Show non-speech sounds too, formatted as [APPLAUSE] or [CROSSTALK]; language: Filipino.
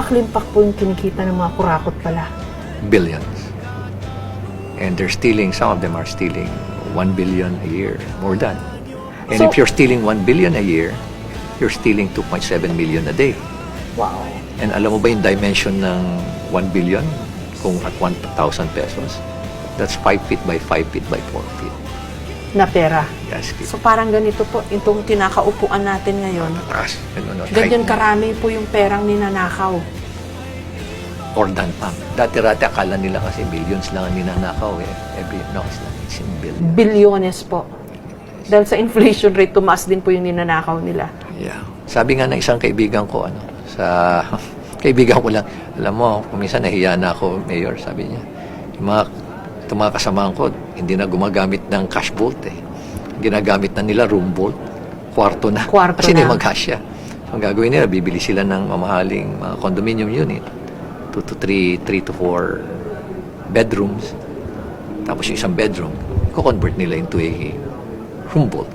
limpak-limpak po yung kinikita ng mga kurakot pala. billions. And they're stealing, some of them are stealing 1 billion a year, more than. And So- if you're stealing 1 billion a year, you're stealing 2.7 million a day. Wow. And alam mo ba yung dimension ng 1 billion kung at 1,000 pesos? That's 5 feet by 5 feet by 4 feet. Na pera. Yes, So parang ganito po, itong kinakaupuan natin ngayon. Taas. Ganun, no? Ganyan Kahit karami po yung perang ninanakaw. More than pa. Dati-rati akala nila kasi billions lang ang ninanakaw eh. Every, no, it's not. It's in billions. Bilyones po. Dahil sa inflation rate, tumaas din po yung ninanakaw nila. Yeah. Sabi nga ng isang kaibigan ko, ano, sa [LAUGHS] kaibigan ko lang, alam mo, kung minsan nahiya na ako, Mayor, sabi niya, yung mga, itong mga kasamahan ko, hindi na gumagamit ng cash vault eh. Ginagamit na nila room vault, kwarto na. Kwarto Kasi na. hindi magkasya. So, ang gagawin nila, bibili sila ng mamahaling mga condominium unit, 2 to 3, 3 to 4 bedrooms. Tapos yung isang bedroom, i-convert nila into a room vault.